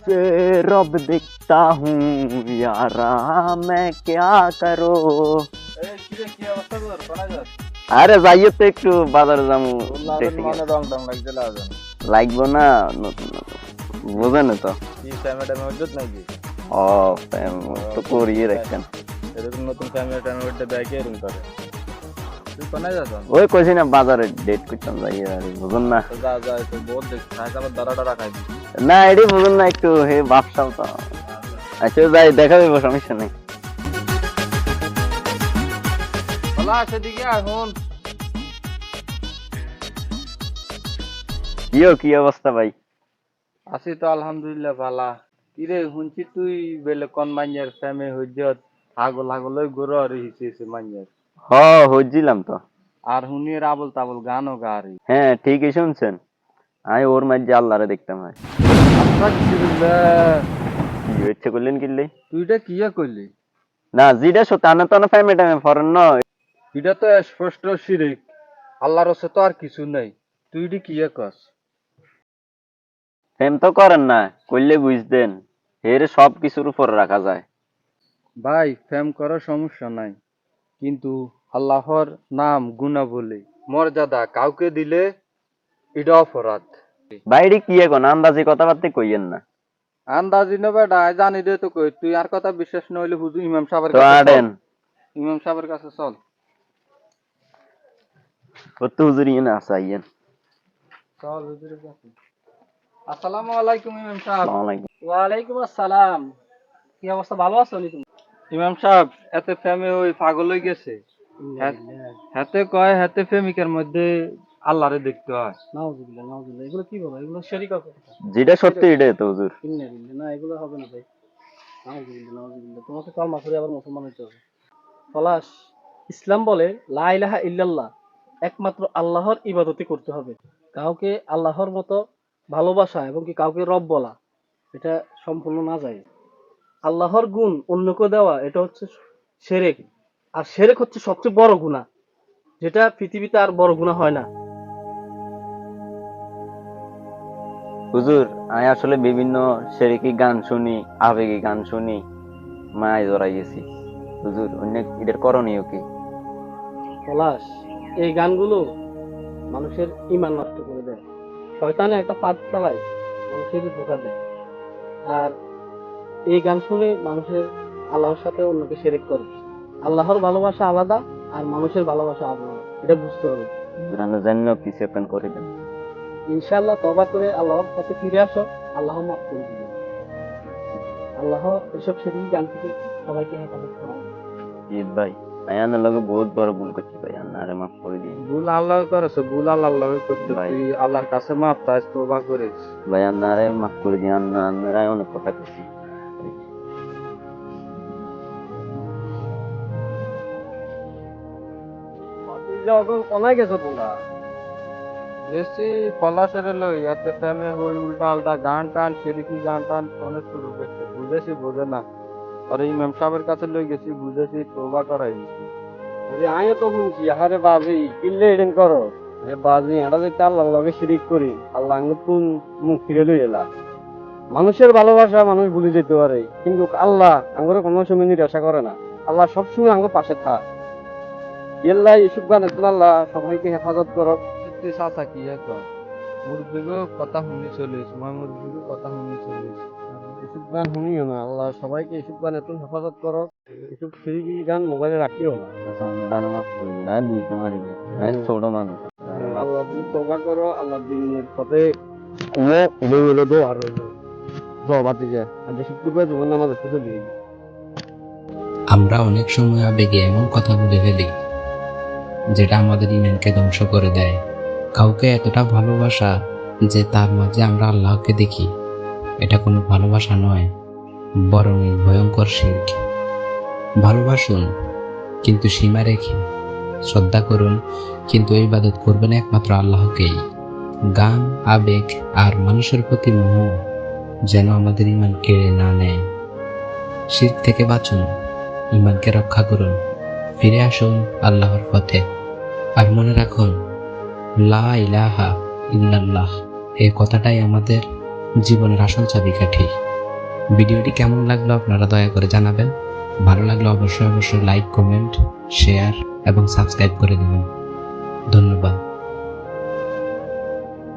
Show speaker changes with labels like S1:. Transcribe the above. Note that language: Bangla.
S1: से रब दिखता हूँ यारा मैं क्या करो
S2: এই কিরে কি অবস্থা তোর কোনা যাস
S1: আরে যাইও তো একটু বাজারে যাবো
S2: লাগেন মানে রং রং লাগছে লাগেন
S1: লাগবো না নতুন নতুন বোঝেন তো
S2: কি ফ্যামিলি টাইম হচ্ছে নাকি
S1: ও প্রেম তো করিয়ে রাখছেন
S2: এরকম নতুন ফ্যামিলি টাইম হচ্ছে ব্যাগে এরকম করে তুই কোনা যাস
S1: ওই কইছি না বাজারে ডেট করতাম যাই আর বুঝুন না
S2: তো যা যা তো বহুত দেখ খাই আবার দাঁড়া দাঁড়া খাই দিবি
S1: না এটি বুঝুন না একটু হে বাপসাও তো। আচ্ছা যাই দেখা দেবো সমস্যা নেই।
S2: সেদিকে এখন
S1: কিও কি অবস্থা ভাই?
S2: আছি তো আলহামদুলিল্লাহ ভালা। কিরে শুনছি তুই বেলে কোন মাইয়ার ফ্যামে হইজত আগল আগলই গরু আর হিসেছে মাইয়ার।
S1: হ হজ্জিলাম তো।
S2: আর হুনির আবল তাবল গানও গা
S1: হ্যাঁ ঠিকই শুনছেন। আমি ওর মাঝে আল্লাহরে দেখতাম হয় কি হচ্ছে করলেন কিনলে।
S2: তুইটা কিয়া কইলি
S1: না যেটা সত্য আনা তো না ফ্যামিলি ফরেন নয়
S2: এটা তো স্পষ্ট শিরিক। আল্লাহর রসে তো আর কিছু নাই। তুই এটি কিয়া কস
S1: ফেম তো করেন না করলে বুঝতেন। এর সব কিছুর উপর রাখা যায়।
S2: ভাই ফেম করার সমস্যা নাই। কিন্তু আল্লাহর নাম গুণা বলে মর্যাদা কাউকে দিলে এটা অপরাধ
S1: বাইরে কি এখন আন্দাজি কথাবার্তা কইয়েন না
S2: আন্দাজি না বেটা জানি দে তো কই তুই আর কথা বিশ্বাস নইলে হুজু ইমাম সাহেবের কাছে
S1: আড়েন
S2: ইমাম সাহেবের কাছে চল
S1: কত হুজুর ইয়ে না আসাইয়েন
S2: চল হুজুরের কাছে আসসালামু আলাইকুম ইমাম সাহেব
S1: আসসালামু আলাইকুম
S3: আসসালাম কি অবস্থা ভালো আছো নি তুমি
S2: ইমাম সাহেব এতে ফেমে ওই পাগল হয়ে গেছে হাতে কয় হাতে প্রেমিকের মধ্যে আল্লাহরে দেখতে হয়।
S3: নাউজুবিল্লাহ নাউজুবিল্লাহ। এগুলো কি বলো? এগুলো শরীক কথা
S1: যেটা সত্যি এটাই তো হুজুর।
S3: ইন্না বিল্লাহ। না এগুলো হবে না ভাই। নাউজুবিল্লাহ নাউজুবিল্লাহ। তোমাকে কালমা করে আবার মুসলমান হতে হবে। পলাশ ইসলাম বলে লা ইলাহা ইল্লাল্লাহ। একমাত্র আল্লাহর ইবাদতি করতে হবে। কাউকে আল্লাহর মতো ভালোবাসা এবং কি কাউকে রব বলা এটা সম্পূর্ণ না যায়। আল্লাহর গুণ অন্যকে দেওয়া এটা হচ্ছে সেরেক। আর সেরেক হচ্ছে সবচেয়ে বড় গুণা যেটা পৃথিবীতে আর বড় গুণা হয় না।
S1: হুজুর আমি আসলে বিভিন্ন সেরেকি গান শুনি আবেগী গান শুনি মায় জড়াই গেছি। হুজুর অন্য এটার করণীয় কি?
S3: পলাশ এই গানগুলো মানুষের ইমান নষ্ট করে দেয়। শয়তানে একটা পাত চালায় মানুষের ধোকা দেয়। আর এই গান শুনে মানুষের আল্লাহর সাথে অন্যকে সেরেক করে। আল্লাহর ভালোবাসা আলাদা আর মানুষের ভালোবাসা আলাদা। এটা বুঝতে হবে।
S1: জানো কিছু একটা করে দেন।
S3: ইনশাআল্লাহ তবা করে আল্লাহর কাছে ফিরে আসো আল্লাহ মাফ করে দিবে আল্লাহ এসব সেদিন গান থেকে সবাইকে হেফাজত করা।
S1: ঈদ ভাই আয়ানের লগে বহুত বড় ভুল করছি ভাই আন্নারে মাফ করে দিন।
S2: ভুল আল্লাহ করেছে ভুল আল্লাহ আল্লাহ করতে
S1: ভাই।
S2: আল্লাহর কাছে তোবা
S1: ভাই আন্নারে মাফ করে দিন আন্না আন্নারে অনেক কথা করছি
S3: অনেক গেছো তোমরা।
S2: বেশি পলাশের লই এতে ফেমে হই উল্টা আলটা গান টান সেদিকে গান টান অনেক শুরু করছে, বুঝেছি, বোঝে না। আর ইমাম সাহেবের কাছে লই গেছি, বুঝেছি তোবা করাই দিছি
S3: আরে আয় তো শুনছি আরে বাজি কিনলে এডেন করো। এ বাজি এটা দেখতে আল্লাহ লগে শিরিক করি, আল্লাহ নতুন মুখ ফিরে লই এলা। মানুষের ভালোবাসা মানুষ ভুলে যেতে পারে, কিন্তু আল্লাহ আমার কোনো সময় নিরাশা করে না। আল্লাহ সবসময় আমার পাশে থাক। ইল্লাহ ইসুফ গান আল্লাহ সবাইকে হেফাজত করো
S2: তুই সাথা কি এক মুরব্বীগো কথা শুনি চলিস মই মুরব্বীগো কথা শুনি চলিস
S3: গান শুনিও না আল্লাহ সবাইকে গান এত হেফাজত করো সিরিকি গান মোবাইলে রাখিও না।
S1: পারি ছোট মানুষ
S3: আল্লাহ তুমি তবা করো আল্লাহ দিনের পথে দো আর আর যে শিখতে পারে তোমার নামাজ আসতে চলে
S4: আমরা অনেক সময় আবেগে এমন কথা বলে ফেলি যেটা আমাদের ইমানকে ধ্বংস করে দেয়। কাউকে এতটা ভালোবাসা যে তার মাঝে আমরা আল্লাহকে দেখি, এটা কোনো ভালোবাসা নয়, বরং ভয়ঙ্কর শিল্প ভালোবাসুন, কিন্তু সীমা রেখে। শ্রদ্ধা করুন, কিন্তু ইবাদত করবেন একমাত্র আল্লাহকেই। গান, আবেগ আর মানুষের প্রতি মোহ যেন আমাদের ইমান কেড়ে না নেয়। শির থেকে বাঁচুন ইমানকে রক্ষা করুন, ফিরে আসুন আল্লাহর পথে। আর মনে রাখুন লা ইল্লাল্লাহ। এই কথাটাই আমাদের জীবনের আসল চাবিকাঠি। ভিডিওটি কেমন লাগল আপনারা দয়া করে জানাবেন। ভালো লাগলে অবশ্যই অবশ্যই লাইক, কমেন্ট, শেয়ার এবং সাবস্ক্রাইব করে দেবেন। ধন্যবাদ।